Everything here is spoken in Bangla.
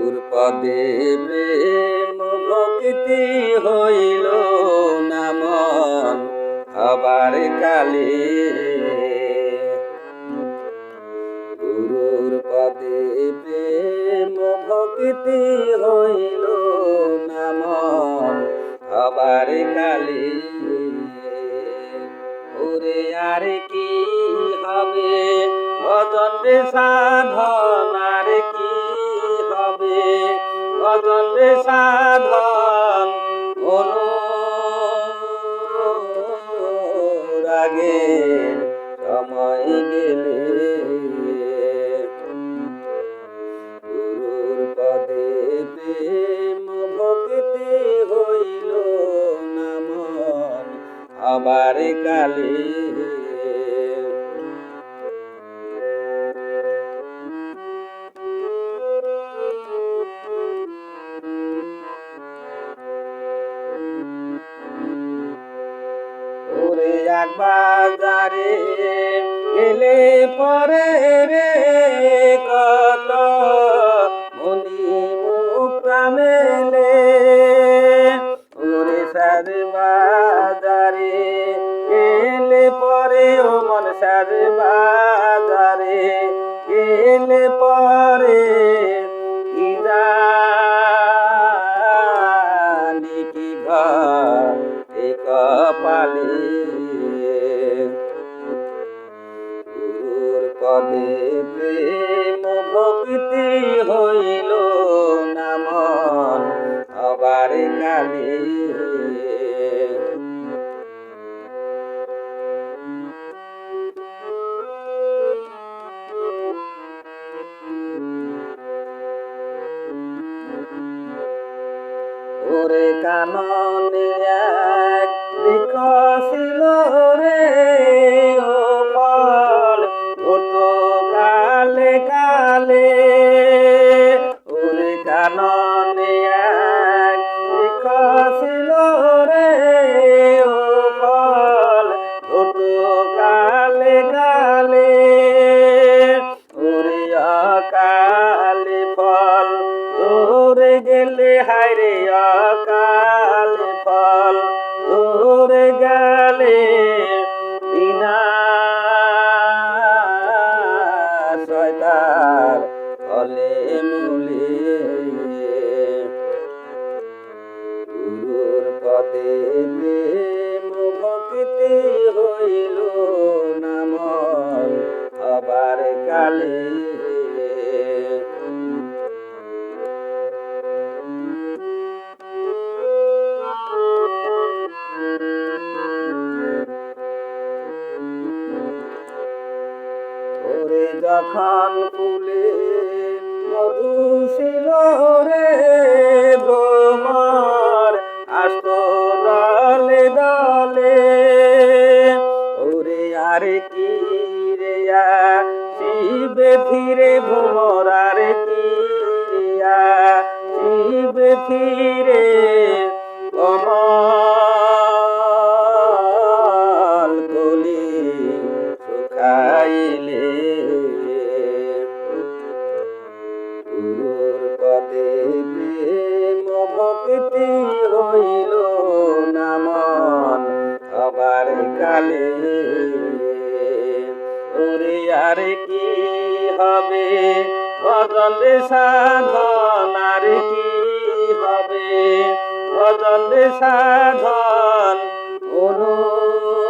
গুরুর পদে প্রেম ভক্তি হইল নামন আবার কালে। গুরুর পদে প্রেম ভক্তি হইল নামন আবার কালে। ওরে আর কি হবে ভজন রে সাধন সাধন অনুরাগে সময় গেলে গুরুর পদে প্রেম ভক্তি হইল নামন আবার কালে ওরে একবারে গেলে পরে রে কত মনি মুক্তা মেলে ওরে বাজারে গেলে পরে ও মন বাজারে গেলে পরে পদে প্রেম ভক্তি হইল নামন আবার কালে ওরে কাননে গেলে হায়রে অকাল যখন ফুলে মধু ছিল রে ভ্রমর আসত দলে দলে ওরে আরে কি রে শিবে ফিরে ভ্রমর আরে কি রিয়া শিবে ফিরে হইল না আবার কালে ওরে আর কি হবে বদলে সাধন আর কি হবে বদলে সাধন অনুরাগে